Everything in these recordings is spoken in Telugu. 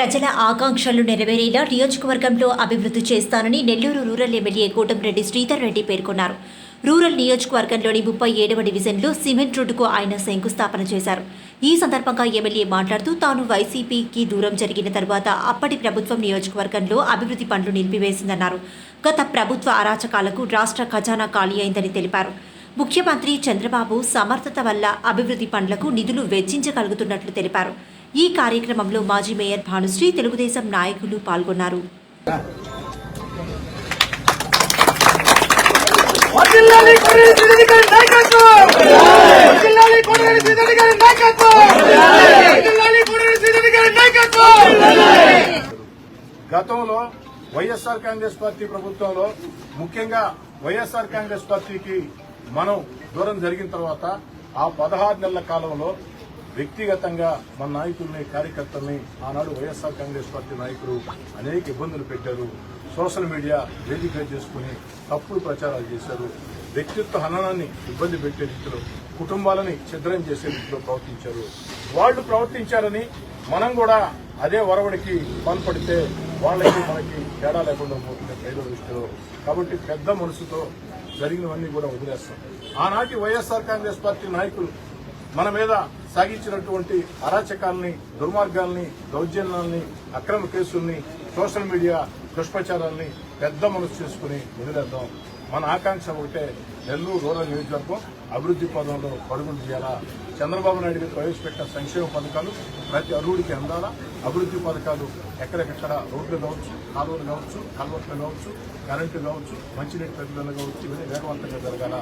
ప్రజల ఆకాంక్షలు నెరవేరేలా నియోజకవర్గంలో అభివృద్ధి చేస్తానని నెల్లూరు రూరల్ ఎమ్మెల్యే కోటంరెడ్డి శ్రీధర్ రెడ్డి పేర్కొన్నారు. రూరల్ నియోజకవర్గంలోని ముప్పై ఏడవ డివిజన్లో సిమెంట్ రోడ్డుకు ఆయన శంకుస్థాపన చేశారు. ఈ సందర్భంగా ఎమ్మెల్యే మాట్లాడుతూ తాను వైసీపీకి దూరం జరిగిన తర్వాత అప్పటి ప్రభుత్వం నియోజకవర్గంలో అభివృద్ధి పనులు నిలిపివేసిందన్నారు. గత ప్రభుత్వ అరాచకాలకు రాష్ట్ర ఖజానా ఖాళీ అయిందని తెలిపారు. ముఖ్యమంత్రి చంద్రబాబు సమర్థత వల్ల అభివృద్ధి పనులకు నిధులు వెచ్చించగలుగుతున్నట్లు తెలిపారు. ఈ కార్యక్రమంలో మాజీ మేయర్ భానుశ్రీ తెలుగుదేశం నాయకులు పాల్గొన్నారు. గతంలో వైఎస్ఆర్ కాంగ్రెస్ పార్టీ ప్రభుత్వంలో ముఖ్యంగా వైఎస్ఆర్ కాంగ్రెస్ పార్టీకి మనం దూరం జరిగిన తర్వాత ఆ పదహారు నెలల కాలంలో వ్యక్తిగతంగా మన నాయకుల్ని కార్యకర్తల్ని ఆనాడు వైఎస్ఆర్ కాంగ్రెస్ పార్టీ నాయకులు అనేక ఇబ్బందులు పెట్టారు. సోషల్ మీడియా వేదిక చేసుకుని తప్పుడు ప్రచారాలు చేశారు. వ్యక్తిత్వ హననాన్ని ఇబ్బంది పెట్టే రీతిలో కుటుంబాలని ఛిద్రం చేసే రీతిలో ప్రవర్తించారు. వాళ్ళు ప్రవర్తించారని మనం కూడా అదే వరవడికి పాల్పడితే వాళ్ళకి మనకి తేడా లేకుండా పోతుంది ప్రజల దృష్టిలో. కాబట్టి పెద్ద మనసుతో జరిగినవన్నీ కూడా వదిలేస్తాం. ఆనాటి వైఎస్ఆర్ కాంగ్రెస్ పార్టీ నాయకులు మన మీద సాగించినటువంటి అరాచకాల్ని దుర్మార్గాల్ని దౌర్జన్యాల్ని అక్రమ కేసుల్ని సోషల్ మీడియా దుష్ప్రచారాల్ని పెద్ద మనసు చేసుకుని వదిలేద్దాం. మన ఆకాంక్ష ఒకటే నెల్లూరు రూరల్ నియోజకవర్గం అభివృద్ధి పదంలో పరుగులు చేయాలా చంద్రబాబు నాయుడు గారు ప్రవేశపెట్టిన సంక్షేమ పథకాలు ప్రతి అర్హుడికి అందాలా? అభివృద్ధి పథకాలు ఎక్కడెక్కడ? రోడ్లు కావచ్చు కాలువలు కావచ్చు కల్వర్ట్లు కావచ్చు కరెంటు కావచ్చు మంచినీటి ప్రతిదలు కావచ్చు ఇవన్నీ వేగవంతంగా జరగాల?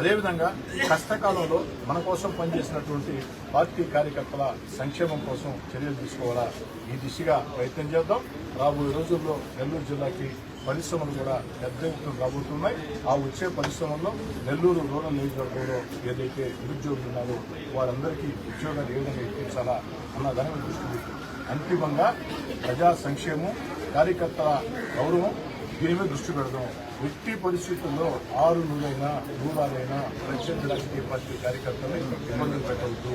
అదేవిధంగా కష్టకాలంలో మన కోసం పనిచేసినటువంటి పార్టీ కార్యకర్తల సంక్షేమం కోసం చర్యలు తీసుకోవాలా? ఈ దిశగా ప్రయత్నం చేద్దాం. రాబోయే రోజుల్లో నెల్లూరు జిల్లాకి పరిశ్రమలు కూడా పెద్ద ఎత్తున రాబోతున్నాయి. ఆ వచ్చే పరిశ్రమల్లో నెల్లూరు రూరల్ నియోజకవర్గంలో ఏదైతే నిరుద్యోగులు ఉన్నారో వారందరికీ ఉద్యోగాలు ఏ విధంగా ఇప్పించాలా అన్న దాని దృష్టి అంతిమంగా ప్రజా సంక్షేమం కార్యకర్తల గౌరవం దీని మీద దృష్టి పెడదాం. ఎట్టి పరిస్థితుల్లో ఆరు నూరైనా నూరాలైనా ప్రత్యేక రాజకీయ పార్టీ కార్యకర్తలు ఇబ్బందులు పెట్టవద్దు.